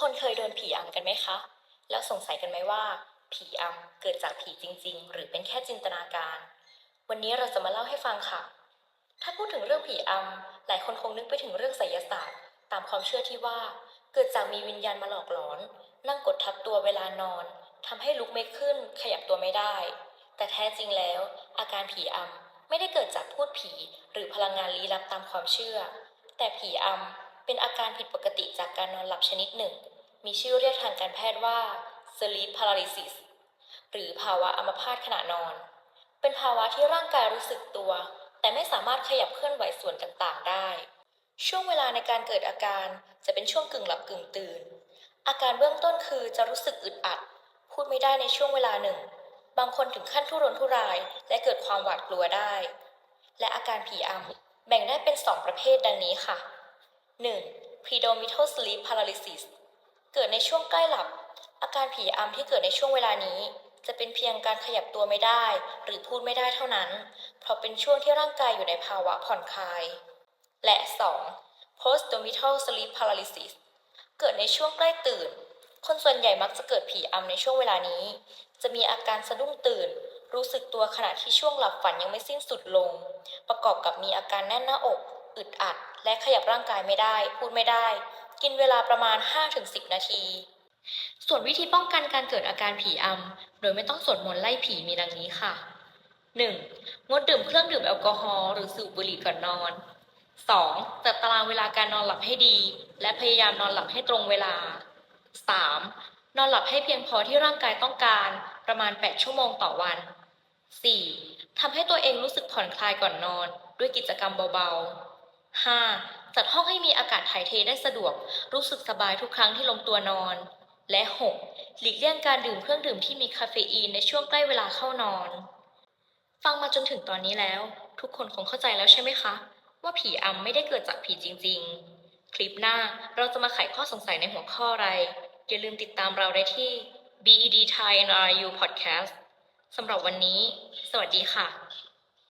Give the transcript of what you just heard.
คนเคยโดนผีอำกันไหมคะ แล้วสงสัยกันไหมว่า ผีอำเกิดจากผีจริง ๆ หรือเป็นแค่จินตนาการ วันนี้เราจะมาเล่าให้ฟังค่ะ ถ้าพูดถึงเรื่องผีอำหลายคนคงนึกไปถึงเรื่องไสยศาสตร์ ตามความเชื่อที่ว่า เกิดจากมีวิญญาณมาหลอกหลอน นั่งกดทับตัวเวลานอนทำให้ลุกไม่ขึ้น ขยับตัวไม่ได้ แต่แท้จริงแล้ว อาการผีอำไม่ได้เกิดจากพูดผี หรือพลังงานลี้ลับตามความเชื่อ แต่ผีอำ เป็นอาการผิดปกติจากการนอนหลับชนิดหนึ่ง มีชื่อเรียกทางการแพทย์ว่า sleep paralysis หรือภาวะอัมพาตขณะนอน เป็นภาวะที่ร่างกายรู้สึกตัว แต่ไม่สามารถขยับเคลื่อนไหวส่วนต่างๆ ได้ ช่วงเวลาในการเกิดอาการจะเป็นช่วงกึ่งหลับกึ่งตื่น อาการเบื้องต้นคือจะรู้สึกอึดอัด พูดไม่ได้ในช่วงเวลาหนึ่ง บางคนถึงขั้นทุรนทุราย และเกิดความหวาดกลัวได้ และอาการผีอำแบ่งได้เป็น2ประเภทดังนี้ค่ะ 1. predominant sleep paralysis เกิดในช่วงใกล้หลับ อาการผีอำที่เกิดในช่วงเวลานี้ จะเป็นเพียงการขยับตัวไม่ได้ หรือพูดไม่ได้เท่านั้น เพราะเป็นช่วงที่ร่างกายอยู่ในภาวะผ่อนคลาย และ 2. postdomital sleep paralysis เกิดในช่วงใกล้ตื่น คนส่วนใหญ่มักจะเกิดผีอำในช่วงเวลานี้ จะมีอาการสะดุ้งตื่น รู้สึกตัวขณะที่ช่วงหลับฝันยังไม่สิ้นสุดลง ประกอบกับมีอาการแน่นหน้าอก อึดอัด และขยับร่างกายไม่ได้ พูดไม่ได้ กินเวลาประมาณ 5-10 นาที ส่วนวิธีป้องกันการเกิดอาการผีอำ โดยไม่ต้องสวดมนต์ไล่ผีมีดังนี้ค่ะ 1. งดดื่มเครื่องดื่มแอลกอฮอล์หรือสูบบุหรี่ก่อนนอน 2. จัดตารางเวลาการนอนหลับให้ดี และพยายามนอนหลับให้ตรงเวลา 3. นอนหลับให้เพียงพอที่ร่างกายต้องการประมาณ 8 ชั่วโมงต่อวัน 4. ทำให้ตัวเองรู้สึกผ่อนคลายก่อนนอน ด้วยกิจกรรมเบาๆ 5. จัดห้องให้มีอากาศถ่ายเทได้สะดวก รู้สึกสบายทุกครั้งที่ลงตัวนอน และ 6. หลีกเลี่ยงการดื่มเครื่องดื่มที่มีคาเฟอีนในช่วงใกล้เวลาเข้านอน ฟังมาจนถึงตอนนี้แล้ว ทุกคนคงเข้าใจแล้วใช่ไหมคะ ว่าผีอำไม่ได้เกิดจากผีจริง ๆ คลิปหน้าเราจะมาไขข้อสงสัยในหัวข้ออะไร อย่าลืมติดตามเราได้ที่ BED Thai NRU Podcast สำหรับวันนี้ สวัสดีค่ะ